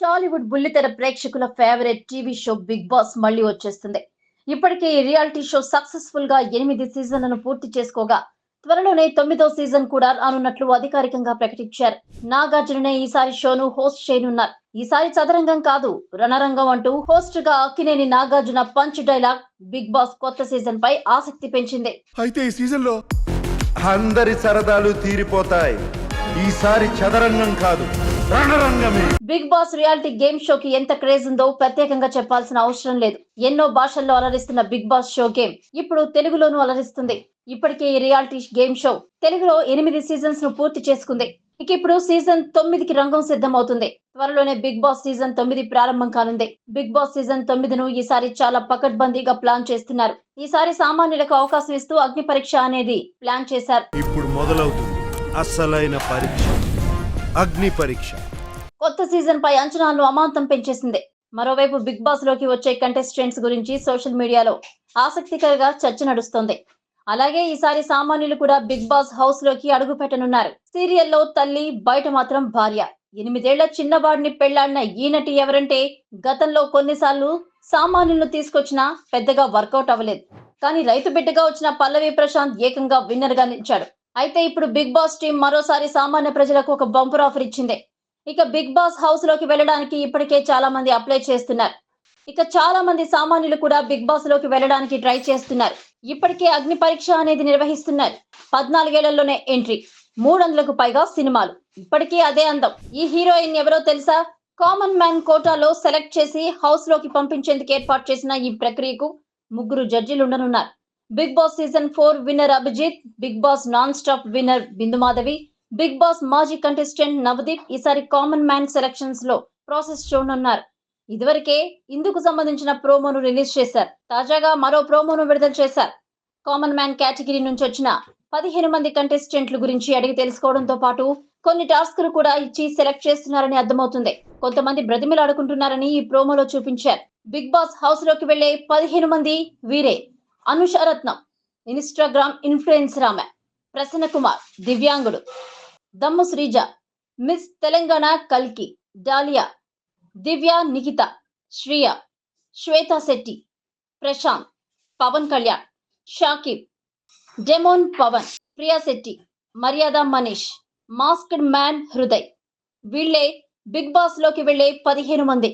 టాలీవుడ్ బుల్లితెర ప్రేక్షకుల favourite TV show big boss మళ్ళీ వచ్చేస్తుంది. ఇప్పటికే ఈ రియాలిటీ షో సక్సెస్ఫుల్గా ఎనిమిది సీజన్లను పూర్తి చేసుకోగా త్వరలోనే తొమ్మిదో సీజన్ కూడా రానున్నట్లు అధికారికంగా ప్రకటించారు. నాగార్జుననే ఈసారి షోను హోస్ట్ చేయనున్నారు. ఈసారి చదరంగం కాదు రణరంగం అంటూ హోస్ట్గా Akkineni Nagarjuna punch dialogue big boss కొత్త సీజన్ పై ఆసక్తి పెంచింది. అయితే ఈ సీజన్లో అందరి సరదాలు తీరిపోతాయి. ఈసారి చదరంగం కాదు బిగ్ బాస్ రియాలిటీ గేమ్ షోకి ఎంత క్రేజ్ ఉందో ప్రత్యేకంగా చెప్పాల్సిన అవసరం లేదు. ఎన్నో భాషల్లో అలరిస్తున్న బిగ్ బాస్ షో గేమ్ ఇప్పుడు తెలుగులోనూ అలరిస్తుంది. ఇప్పటికే ఈ రియాలిటీ గేమ్ షో తెలుగులో ఎనిమిది సీజన్స్ను పూర్తి చేసుకుంది. ఇక ఇప్పుడు సీజన్ తొమ్మిదికి రంగం సిద్ధం అవుతుంది త్వరలోనే బిగ్ బాస్ సీజన్ తొమ్మిది ప్రారంభం కానుంది. బిగ్ బాస్ సీజన్ తొమ్మిదిను ఈసారి చాలా పకడ్బందీగా ప్లాన్ చేస్తున్నారు. ఈసారి సామాన్యులకు అవకాశం ఇస్తూ అగ్ని పరీక్ష అనేది ప్లాన్ చేశారు. ఇప్పుడు మొదలవుతుంది. అస్సలైన పరీక్ష. అగ్ని పరీక్ష. కొత్త సీజన్ పై అంచనాలను అమాంతం పెంచేసింది. మరోవైపు బిగ్ బాస్లోకి వచ్చే కంటెస్టెంట్స్ గురించి సోషల్ మీడియాలో ఆసక్తికరంగా చర్చ నడుస్తోంది. అలాగే ఈసారి సామాన్యులు కూడా బిగ్ బాస్ హౌస్లోకి అడుగు పెట్టనున్నారు. సీరియల్లో తల్లి బయట మాత్రం భార్య. ఎనిమిదేళ్ళ చిన్నవాడిని పెళ్ళాడిన ఈ నటి ఎవరంటే గతంలో కొన్నిసార్లు సామాన్యులను తీసుకొచ్చినా పెద్దగా వర్కౌట్ అవ్వలేదు. కానీ రైతు బిడ్డగా వచ్చిన పల్లవి ప్రశాంత్ ఏకంగా విన్నర్గా నిలిచాడు. అయితే ఇప్పుడు బిగ్ బాస్ టీం మరోసారి సామాన్య ప్రజలకు ఒక బంపర్ ఆఫర్ ఇచ్చింది. ఇక బిగ్ బాస్ హౌస్లోకి వెళ్ళడానికి ఇప్పటికే చాలా మంది అప్లై చేస్తున్నారు. ఇక చాలా మంది సామాన్యులు కూడా బిగ్ బాస్లోకి వెళ్ళడానికి ట్రై చేస్తున్నారు. ఇప్పటికే అగ్ని పరీక్ష అనేది నిర్వహిస్తున్నారు. పద్నాలుగేళ్ళలోనే ఎంట్రీ. మూడు వందలకు పైగా సినిమాలు. ఇప్పటికీ అదే అందం. ఈ హీరోయిన్ ఎవరో తెలుసా? కామన్ మ్యాన్ కోటాలో సెలెక్ట్ చేసి హౌస్లోకి పంపించేందుకు ఏర్పాటు చేసిన ఈ ప్రక్రియకు ముగ్గురు జడ్జిలు ఉండనున్నారు. Big boss season four winner Abhijeet big boss non stop winner Bindu Madhavi big boss మాజీ కంటెస్టెంట్ నవదీప్ ఈసారి కామన్ మ్యాన్ సెలక్షన్స్లో ప్రాసెస్ చూడనున్నారు. ఇదివరకే ఇందుకు సంబంధించిన ప్రోమోను రిలీజ్ చేశారు. తాజాగా మరో ప్రోమోను విడుదల చేశారు. కామన్ మ్యాన్ కేటగిరీ నుంచి వచ్చిన పదిహేను మంది కంటెస్టెంట్ల గురించి అడిగి తెలుసుకోవడంతో పాటు కొన్ని టాస్క్లు కూడా ఇచ్చి సెలెక్ట్ చేస్తున్నారని అర్థమవుతుంది. కొంతమంది బ్రతిమిలాడుకుంటున్నారని ఈ ప్రోమోలో చూపించారు. బిగ్ బాస్ హౌస్లోకి వెళ్ళే పదిహేను మంది వీరే. అనుషరత్నం ఇన్స్టాగ్రామ్ ఇన్ఫ్లుయెన్సర్ ఆమె ప్రసన్న కుమార్ దివ్యాంగుడు. దమ్ము శ్రీజ మిస్ తెలంగాణ కల్కి Dalia. Divya Nikhita Shriya Shweta Shetty Prashanth Pawan Kalyan Shakib demon Pawan Priya Shetty Maryada Manish masked man Hriday. వీళ్ళే బిగ్ బాస్లోకి వెళ్ళే పదిహేను మంది.